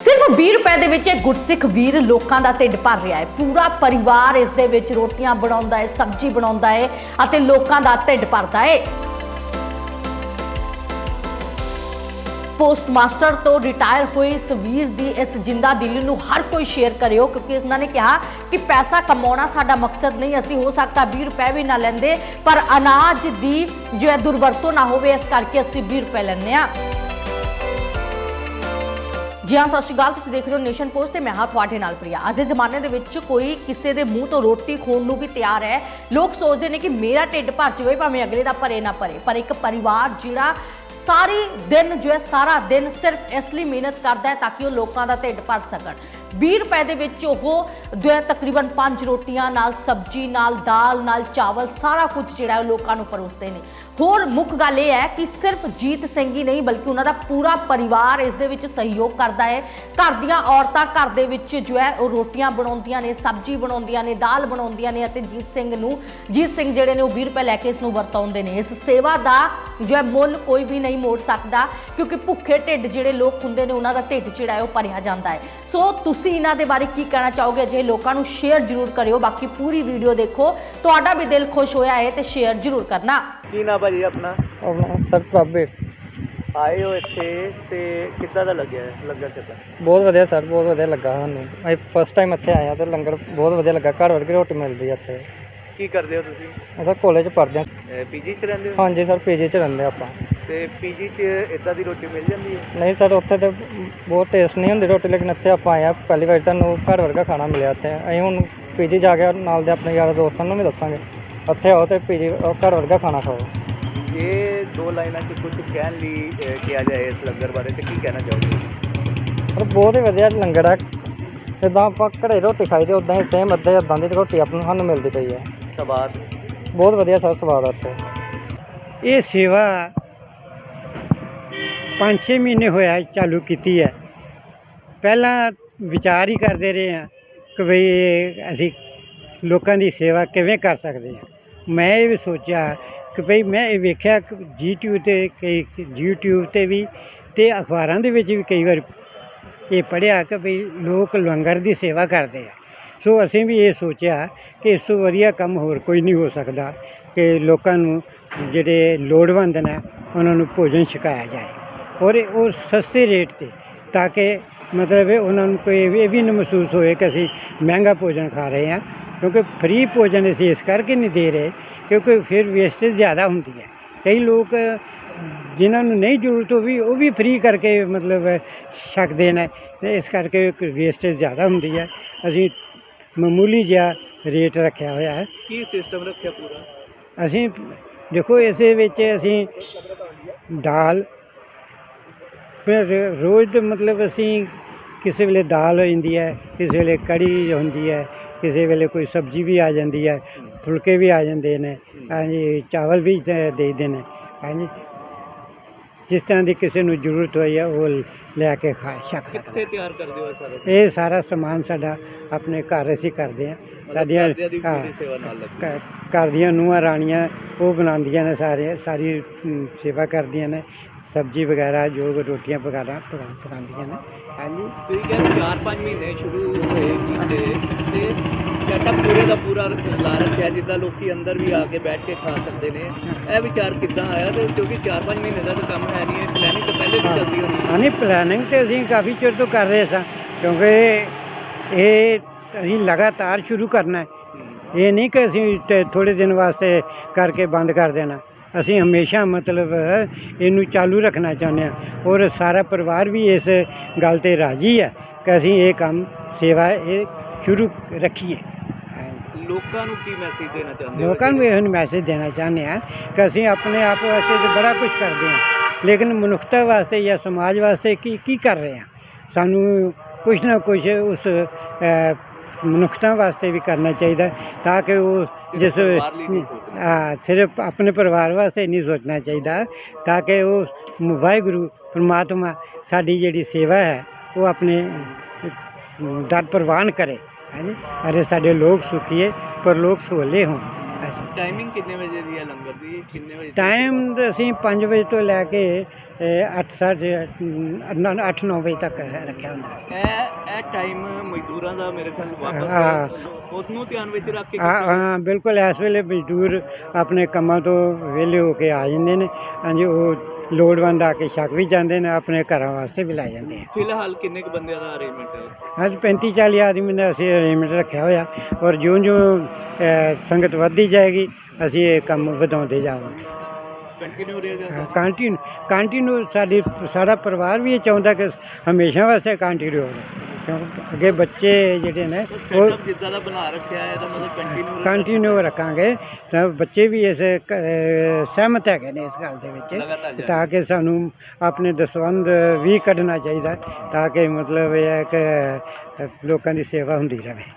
ਸਿਰਫ 20 ਰੁਪਏ ਦੇ ਵਿੱਚ ਇਹ ਗੁਰਸਿੱਖ ਵੀਰ ਲੋਕਾਂ ਦਾ ਢਿੱਡ ਭਰ ਰਿਹਾ ਹੈ। ਪੂਰਾ ਪਰਿਵਾਰ ਇਸ ਦੇ ਵਿੱਚ ਰੋਟੀਆਂ ਬਣਾਉਂਦਾ ਹੈ, ਸਬਜ਼ੀ ਬਣਾਉਂਦਾ ਹੈ ਅਤੇ ਲੋਕਾਂ ਦਾ ਢਿੱਡ ਭਰਦਾ ਹੈ। ਪੋਸਟ ਤੋਂ ਰਿਟਾਇਰ ਹੋਏ ਇਸ ਵੀਰ ਦੀ ਇਸ ਜਿੰਦਾ ਦਿਲੀ ਨੂੰ ਹਰ ਕੋਈ ਸ਼ੇਅਰ ਕਰਿਓ ਕਿਉਂਕਿ ਇਹਨਾਂ ਨੇ ਕਿਹਾ ਕਿ ਪੈਸਾ ਕਮਾਉਣਾ ਸਾਡਾ ਮਕਸਦ ਨਹੀਂ, ਅਸੀਂ ਹੋ ਸਕਦਾ 20 ਰੁਪਏ ਵੀ ਨਾ ਲੈਂਦੇ, ਪਰ ਅਨਾਜ ਦੀ ਜੋ ਹੈ ਦੁਰਵਰਤੋਂ ਨਾ ਹੋਵੇ, ਇਸ ਕਰਕੇ ਅਸੀਂ 20 ਰੁਪਏ ਲੈਂਦੇ ਹਾਂ। ਜੀ ਹਾਂ, ਸਤਿ ਸ਼੍ਰੀ ਅਕਾਲ। ਤੁਸੀਂ ਦੇਖ ਰਹੇ ਹੋ ਨੇਸ਼ਨ ਪੋਸਟ ਤੇ ਮੈਂ ਹਾਂ ਤੁਹਾਡੇ ਨਾਲ ਪ੍ਰਿਆ। ਅੱਜ ਦੇ ਜ਼ਮਾਨੇ ਦੇ ਵਿੱਚ ਕੋਈ ਕਿਸੇ ਦੇ ਮੂੰਹ ਤੋਂ ਰੋਟੀ ਖੋਣ ਨੂੰ ਵੀ ਤਿਆਰ ਹੈ। ਲੋਕ ਸੋਚਦੇ ਨੇ ਕਿ ਮੇਰਾ ਢਿੱਡ ਭਰ ਜਾਵੇ, ਭਾਵੇਂ ਅਗਲੇ ਦਾ ਭਰੇ ਨਾ ਭਰੇ। ਪਰ ਇੱਕ ਪਰਿਵਾਰ ਜਿਹੜਾ ਸਾਰੀ ਦਿਨ ਜੋ ਹੈ, ਸਾਰਾ ਦਿਨ ਸਿਰਫ ਇਸ ਲਈ ਮਿਹਨਤ ਕਰਦਾ ਹੈ ਤਾਂ ਕਿ ਉਹ ਲੋਕਾਂ ਦਾ ਢਿੱਡ ਭਰ ਸਕਣ। 20 ਰੁਪਏ ਦੇ ਵਿੱਚ ਉਹ ਜੋ ਤਕਰੀਬਨ 5 ਰੋਟੀਆਂ ਨਾਲ ਸਬਜ਼ੀ, ਨਾਲ ਦਾਲ, ਨਾਲ ਚਾਵਲ, ਸਾਰਾ ਕੁਝ ਜਿਹੜਾ ਉਹ ਲੋਕਾਂ ਨੂੰ ਪਰੋਸਦੇ ਨੇ। ਹੋਰ ਮੁੱਖ ਗੱਲ ਇਹ ਹੈ ਕਿ ਸਿਰਫ ਜੀਤ ਸਿੰਘ ਹੀ ਨਹੀਂ, ਬਲਕਿ ਉਹਨਾਂ ਦਾ ਪੂਰਾ ਪਰਿਵਾਰ ਇਸ ਦੇ ਵਿੱਚ ਸਹਿਯੋਗ ਕਰਦਾ ਹੈ। ਘਰ ਦੀਆਂ ਔਰਤਾਂ ਘਰ ਦੇ ਵਿੱਚ ਜੋ ਹੈ, ਉਹ ਰੋਟੀਆਂ ਬਣਾਉਂਦੀਆਂ ਨੇ, ਸਬਜ਼ੀ ਬਣਾਉਂਦੀਆਂ ਨੇ, ਦਾਲ ਬਣਾਉਂਦੀਆਂ ਨੇ ਅਤੇ ਜੀਤ ਸਿੰਘ ਨੂੰ, ਜੀਤ ਸਿੰਘ ਜਿਹੜੇ ਨੇ ਉਹ 20 ਰੁਪਏ ਲੈ ਕੇ ਇਸ ਨੂੰ ਵਰਤਾਉਂਦੇ ਨੇ। ਇਸ ਸੇਵਾ ਦਾ ਜੋ ਹੈ ਮੁੱਲ ਕੋਈ ਵੀ ਨਹੀਂ ਮੋੜ ਸਕਦਾ, ਕਿਉਂਕਿ ਭੁੱਖੇ ਢਿੱਡ ਜਿਹੜੇ ਲੋਕ ਹੁੰਦੇ ਨੇ, ਉਹਨਾਂ ਦਾ ਢਿੱਡ ਜਿਹੜਾ ਹੈ ਉਹ ਭਰਿਆ ਜਾਂਦਾ ਹੈ। ਸੋ ਤੁਸੀਂ ਇਹਨਾਂ ਦੇ ਬਾਰੇ ਕੀ ਕਹਿਣਾ ਚਾਹੋਗੇ? ਜੇ ਲੋਕਾਂ ਨੂੰ ਸ਼ੇਅਰ ਜ਼ਰੂਰ ਕਰਿਓ। ਬਾਕੀ ਪੂਰੀ ਵੀਡੀਓ ਦੇਖੋ। ਤੁਹਾਡਾ ਵੀ ਦਿਲ ਖੁਸ਼ ਹੋਇਆ ਹੈ ਤੇ ਸ਼ੇਅਰ ਜ਼ਰੂਰ ਕਰਨਾ। ਕੀ ਨਾ ਭਾਜੀ ਆਪਣਾ? ਆਪਣਾ ਸਰ ਪ੍ਰਭੇ ਆਏ ਹੋ ਇੱਥੇ ਤੇ ਕਿੱਦਾਂ ਦਾ ਲੱਗਿਆ? ਹੈ ਲੰਗਰ ਚੱਕਰ ਬਹੁਤ ਵਧੀਆ ਸਰ ਬਹੁਤ ਵਧੀਆ ਲੱਗਾ ਸਾਨੂੰ। ਅਸੀਂ ਫਸਟ ਟਾਈਮ ਇੱਥੇ ਆਏ ਆ ਤੇ ਲੰਗਰ ਬਹੁਤ ਵਧੀਆ ਲੱਗਾ। ਘਰ ਵਰਗੀ ਰੋਟੀ ਮਿਲਦੀ ਆ ਇੱਥੇ। ਕੀ ਕਰਦੇ ਹੋ ਤੁਸੀਂ? ਅਸੀਂ ਕਾਲਜ ਪੜ੍ਹਦੇ ਹਾਂ। ਪੀਜੀ 'ਚ ਰਹਿੰਦੇ ਹੋ? ਹਾਂਜੀ ਸਰ ਪੀਜੀ 'ਚ ਰਹਿੰਦੇ ਆਪਾਂ। ਤੇ ਪੀਜੀ 'ਚ ਇਦਾਂ ਦੀ ਰੋਟੀ ਮਿਲ ਜਾਂਦੀ ਹੈ? ਨਹੀਂ ਸਰ ਉੱਥੇ ਤੇ ਬਹੁਤ ਟੇਸਟ ਨਹੀਂ ਹੁੰਦੀ ਰੋਟੀ ਲੇਕਿਨ ਇੱਥੇ ਆਪਾਂ ਆਏ ਆ ਪਹਿਲੀ ਵਾਰ ਤੁਹਾਨੂੰ ਘਰ ਵਰਗਾ ਖਾਣਾ ਮਿਲਿਆ ਇੱਥੇ। ਅਸੀਂ ਹੁਣ ਪੀਜੀ ਜਾ ਕੇ ਨਾਲ ਦੇ ਆਪਣੇ ਯਾਰਾਂ ਦੋਸਤਾਂ ਨੂੰ ਵੀ ਦੱਸਾਂਗੇ। ਉੱਥੇ ਆਓ ਤੇ ਪੀਜੀ ਘਰ ਵਰਗਾ ਖਾਣਾ ਖਾਓ। ਜੇ ਦੋ ਲਾਈਨਾਂ 'ਚ ਕੁਝ ਕਹਿਣ ਲਈ ਅਹ, ਕਿਹਾ ਜਾਏ ਇਸ ਲੰਗਰ ਬਾਰੇ ਤੇ ਕੀ ਕਹਿਣਾ ਚਾਹੋਗੇ? ਪਰ ਬਹੁਤ ਹੀ ਵਧੀਆ ਲੰਗਰ ਆ ਜਿੱਦਾਂ ਆਪਾਂ ਘਰੇ ਰੋਟੀ ਖਾਈਦੇ ਉਦਾਂ ਹੀ ਸੇਮ ਅੱਧੇ ਅੱਦਾਂ ਦੀ ਰੋਟੀ ਆਪਾਂ ਨੂੰ ਸਾਨੂੰ ਮਿਲਦੀ ਪਈ ਹੈ। ਸਵਾਦ? ਬਹੁਤ ਵਧੀਆ ਸਰ ਸਵਾਦ ਆ ਇੱਥੇ। ਇਹ ਸੇਵਾ 5-6 ਮਹੀਨੇ ਹੋਇਆ ਚਾਲੂ ਕੀਤੀ ਹੈ। ਪਹਿਲਾਂ ਵਿਚਾਰ ਹੀ ਕਰਦੇ ਰਹੇ ਹਾਂ ਕਿ ਭਈ ਅਸੀਂ ਲੋਕਾਂ ਦੀ ਸੇਵਾ ਕਿਵੇਂ ਕਰ ਸਕਦੇ ਹਾਂ। ਮੈਂ ਇਹ ਵੀ ਸੋਚਿਆ ਕਿ ਭਈ ਮੈਂ ਇਹ ਵੇਖਿਆ ਕਿ YouTube ਤੇ ਕਈ YouTube ਤੇ ਵੀ ਤੇ ਅਖਬਾਰਾਂ ਦੇ ਵਿੱਚ ਵੀ ਕਈ ਵਾਰ ਇਹ ਪੜ੍ਹਿਆ ਕਿ ਭਈ ਲੋਕ ਲੰਗਰ ਦੀ ਸੇਵਾ ਕਰਦੇ ਆ। ਸੋ ਅਸੀਂ ਵੀ ਇਹ ਸੋਚਿਆ ਕਿ ਇਸ ਤੋਂ ਵਧੀਆ ਕੰਮ ਹੋਰ ਕੋਈ ਨਹੀਂ ਹੋ ਸਕਦਾ ਕਿ ਲੋਕਾਂ ਨੂੰ ਜਿਹੜੇ ਲੋੜਵੰਦ ਨੇ, ਉਹਨਾਂ ਨੂੰ ਭੋਜਨ ਛਕਾਇਆ ਜਾਏ। ਔਰ ਉਹ ਸਸਤੇ ਰੇਟ ਤੇ ਤਾਂ ਕਿ ਮਤਲਬ ਉਹਨਾਂ ਨੂੰ ਕੋਈ ਇਹ ਵੀ ਨਾ ਮਹਿਸੂਸ ਹੋਏ ਕਿ ਅਸੀਂ ਮਹਿੰਗਾ ਭੋਜਨ ਖਾ ਰਹੇ ਹਾਂ ਕਿਉਂਕਿ ਫ੍ਰੀ ਭੋਜਨ ਅਸੀਂ ਇਸ ਕਰਕੇ ਨਹੀਂ ਦੇ ਰਹੇ ਕਿਉਂਕਿ ਫਿਰ ਵੇਸਟੇਜ ਜ਼ਿਆਦਾ ਹੁੰਦੀ ਹੈ। ਕਈ ਲੋਕ ਜਿਨ੍ਹਾਂ ਨੂੰ ਨਹੀਂ ਜ਼ਰੂਰਤ ਉਹ ਵੀ ਉਹ ਵੀ ਫ੍ਰੀ ਕਰਕੇ ਮਤਲਬ ਛਕਦੇ ਨੇ ਤੇ ਇਸ ਕਰਕੇ ਵੇਸਟੇਜ ਜ਼ਿਆਦਾ ਹੁੰਦੀ ਹੈ। ਅਸੀਂ ਮਾਮੂਲੀ ਜਿਹਾ ਰੇਟ ਰੱਖਿਆ ਹੋਇਆ ਹੈ। ਕੀ ਸਿਸਟਮ ਰੱਖਿਆ ਪੂਰਾ? ਅਸੀਂ ਦੇਖੋ ਇਸੇ ਵਿੱਚ ਅਸੀਂ ਦਾਲ ਫਿਰ ਰੋਜ਼ ਦੇ ਮਤਲਬ ਅਸੀਂ ਕਿਸੇ ਵੇਲੇ ਦਾਲ ਹੋ ਜਾਂਦੀ ਹੈ ਕਿਸੇ ਵੇਲੇ ਕੜੀ ਹੁੰਦੀ ਹੈ ਕਿਸੇ ਵੇਲੇ ਕੋਈ ਸਬਜ਼ੀ ਵੀ ਆ ਜਾਂਦੀ ਹੈ ਫੁਲਕੇ ਵੀ ਆ ਜਾਂਦੇ ਨੇ ਹਾਂਜੀ ਚਾਵਲ ਵੀ ਦੇ ਦੇਈਦੇ ਨੇ ਹਾਂਜੀ। ਜਿਸ ਤਰ੍ਹਾਂ ਦੀ ਕਿਸੇ ਨੂੰ ਜ਼ਰੂਰਤ ਹੋਈ ਹੈ ਉਹ ਲੈ ਕੇ ਖਾ ਸਕਦਾ ਕਿੱਥੇ ਤਿਆਰ ਕਰਦੇ ਹੋ ਇਹ ਸਾਰਾ ਇਹ ਸਾਰਾ ਸਮਾਨ ਸਾਡਾ ਆਪਣੇ ਘਰ ਅਸੀਂ ਕਰਦੇ ਹਾਂ। ਸਾਡੀਆਂ ਘਰਦਿਆਂ ਦੀ ਵੀ ਹਾਂ, ਪੂਰੀ ਸੇਵਾ ਨਾਲ ਲੱਗੀ ਘ- ਘਰ ਦੀਆਂ ਨੂੰਹਾਂ ਰਾਣੀਆਂ ਉਹ ਬਣਾਉਂਦੀਆਂ ਨੇ ਸਾਰੇ ਸਾਰੀ ਅਮ, ਸੇਵਾ ਕਰਦੀਆਂ ਨੇ। ਸਬਜ਼ੀ ਵਗੈਰਾ ਜੋ ਰੋਟੀਆਂ ਵਗੈਰਾ ਪਕਾ- ਪਕਾਉਂਦੀਆਂ ਨੇ। ਹਾਂਜੀ। ਤੁਸੀਂ ਕਹਿੰਦੇ 4-5 ਮਹੀਨੇ ਸ਼ੁਰੂ ਹੋਏ ਕੀਤੇ ਤੇ ਸੈਟਅਪ ਪੂਰੇ ਦਾ ਪੂਰਾ ਲਾ ਰੱਖਿਆ ਜਿੱਦਾਂ ਲੋਕੀ ਅੰਦਰ ਵੀ ਆ ਕੇ ਬੈਠ ਕੇ ਖਾ ਸਕਦੇ ਨੇ। ਇਹ ਵਿਚਾਰ ਕਿੱਦਾਂ ਆਇਆ ਤੇ ਕਿਉਂਕਿ 4-5 ਮਹੀਨੇ ਦਾ ਤਾਂ ਕੰਮ ਹੈ ਨਹੀਂ ਇਹ ਪਲੈਨਿੰਗ ਤਾਂ ਪਹਿਲੇ ਵੀ ਚੱਲਦੀ ਹੋਣੀ ਹੈ। ਨਹੀਂ ਪਲੈਨਿੰਗ ਤੇ ਅਸੀਂ ਕਾਫੀ ਚਿਰ ਤੋਂ ਕਰ ਰਹੇ ਸਾਂ ਕਿਉਂਕਿ ਇਹ ਅਸੀਂ ਲਗਾਤਾਰ ਸ਼ੁਰੂ ਕਰਨਾ ਹੈ। ਇਹ ਨਹੀਂ ਕਿ ਅਸੀਂ ਥੋੜੇ ਦਿਨ ਵਾਸਤੇ ਕਰਕੇ ਬੰਦ ਕਰ ਦੇਣਾ। ਅਸੀਂ ਹਮੇਸ਼ਾ ਮਤਲਬ ਇਹਨੂੰ ਚਾਲੂ ਰੱਖਣਾ ਚਾਹੁੰਦੇ ਹਾਂ ਔਰ ਸਾਰਾ ਪਰਿਵਾਰ ਵੀ ਇਸ ਗੱਲ ਤੇ ਰਾਜੀ ਹੈ ਕਿ ਅਸੀਂ ਇਹ ਕੰਮ ਸੇਵਾ ਇਹ ਸ਼ੁਰੂ ਰੱਖੀਏ। ਲੋਕਾਂ ਨੂੰ ਕੀ ਮੈਸੇਜ ਦੇਣਾ ਚਾਹੁੰਦੇ ਹੋ ਲੋਕਾਂ ਨੂੰ ਇਹ ਮੈਸੇਜ ਦੇਣਾ ਚਾਹੁੰਦੇ ਹਾਂ ਕਿ ਅਸੀਂ ਆਪਣੇ ਆਪ ਵਾਸਤੇ ਤਾਂ ਬੜਾ ਕੁਝ ਕਰਦੇ ਹਾਂ ਲੇਕਿਨ ਮਨੁੱਖਤਾ ਵਾਸਤੇ ਜਾਂ ਸਮਾਜ ਵਾਸਤੇ ਕੀ ਕੀ ਕਰ ਰਹੇ ਹਾਂ ਸਾਨੂੰ ਕੁਝ ਨਾ ਕੁਝ ਉਸ ਮਨੁੱਖਤਾ ਵਾਸਤੇ ਵੀ ਕਰਨਾ ਚਾਹੀਦਾ ਤਾਂ ਕਿ ਉਹ ਹਾਂ ਸਿਰਫ ਆਪਣੇ ਪਰਿਵਾਰ ਵਾਸਤੇ ਨਹੀਂ ਸੋਚਣਾ ਚਾਹੀਦਾ ਤਾਂ ਕਿ ਉਹ ਵਾਹਿਗੁਰੂ ਪ੍ਰਮਾਤਮਾ ਸਾਡੀ ਜਿਹੜੀ ਸੇਵਾ ਹੈ ਉਹ ਆਪਣੇ ਦਰ ਪ੍ਰਵਾਨ ਕਰੇ ਹਾਂਜੀ ਅਰੇ ਸਾਡੇ ਲੋਕ ਸੁਖੀਏ ਪਰ ਲੋਕ ਸੋਲੇ ਹੋਣ ਟਾਈਮਿੰਗ ਕਿੰਨੇ ਵਜੇ ਦੀ ਹੈ ਲੰਗਰ ਦੀ ਕਿੰਨੇ ਵਜੇ? ਟਾਈਮ ਅਸੀਂ 5 ਵਜੇ ਤੋਂ ਲੈ ਕੇ 8 ਸਾਢੇ 8 9 ਵਜੇ ਤੱਕ ਹੈ ਰੱਖਿਆ ਹੁੰਦਾ ਇਹ ਇਹ ਟਾਈਮ ਮਜ਼ਦੂਰਾਂ ਦਾ ਮੇਰੇ ਖਿਆਲ ਹਾਂ। ਵਾਪਸ ਉਹਨੂੰ ਧਿਆਨ ਵਿੱਚ ਰੱਖ ਕੇ ਹਾਂ ਹਾਂ ਬਿਲਕੁਲ ਇਸ ਵੇਲੇ ਮਜ਼ਦੂਰ ਆਪਣੇ ਕੰਮਾਂ ਤੋਂ ਵਿਹਲੇ ਹੋ ਕੇ ਆ ਜਾਂਦੇ ਨੇ। ਹਾਂਜੀ ਉਹ ਲੋੜਵੰਦ ਆ ਕੇ ਛਕ ਵੀ ਜਾਂਦੇ ਨੇ ਆਪਣੇ ਘਰਾਂ ਵਾਸਤੇ ਵੀ ਲੈ ਜਾਂਦੇ ਆ। ਫਿਲਹਾਲ ਕਿੰਨੇ ਕੁ ਬੰਦਿਆਂ ਦਾ ਅਰੇਂਜਮੈਂਟ ਹੈ? ਅੱਜ 35 40 ਆਦਮੀ ਦਾ ਅਸੀਂ ਅਰੇਂਜਮੈਂਟ ਰੱਖਿਆ ਹੋਇਆ ਔਰ ਜਿਉਂ-ਜਿਉਂ ਸੰਗਤ ਵੱਧਦੀ ਜਾਏਗੀ ਅਸੀਂ ਇਹ ਕੰਮ ਵਧਾਉਂਦੇ ਜਾਵਾਂਗੇ। ਕੰਟੀਨਿਊ ਰਹੇਗਾ ਕੰਟੀਨਿਊ ਕੰਟੀਨਿਊ ਸਾਡੀ ਸਾਡਾ ਪਰਿਵਾਰ ਵੀ ਇਹ ਚਾਹੁੰਦਾ ਕਿ ਹਮੇਸ਼ਾ ਵਾਸਤੇ ਕੰਟੀਨਿਊ ਹੋਵੇ ਕਿਉਂਕਿ ਅੱਗੇ ਬੱਚੇ ਜਿਹੜੇ ਨੇ ਉਹ ਸੈਟਅਪ ਜਿੱਦਾਂ ਦਾ ਬਣਾ ਰੱਖਿਆ ਹੈ ਇਹਦਾ ਮਤਲਬ ਕੰਟੀਨਿਊ ਕੰਟੀਨਿਊ ਰੱਖਾਂਗੇ। ਤਾਂ ਬੱਚੇ ਵੀ ਇਸ ਕ- ਸਹਿਮਤ ਹੈਗੇ ਨੇ ਇਸ ਗੱਲ ਦੇ ਲਗਾਤਾਰ ਵਿੱਚ ਜਾਰੀ। ਤਾਂ ਕਿ ਸਾਨੂੰ ਆਪਣੇ ਦਸਵੰਧ ਵੀ ਕੱਢਣਾ ਚਾਹੀਦਾ ਤਾਂ ਕਿ ਮਤਲਬ ਇਹ ਹੈ ਕਿ ਲੋਕਾਂ ਦੀ ਸੇਵਾ ਹੁੰਦੀ ਰਹੇ।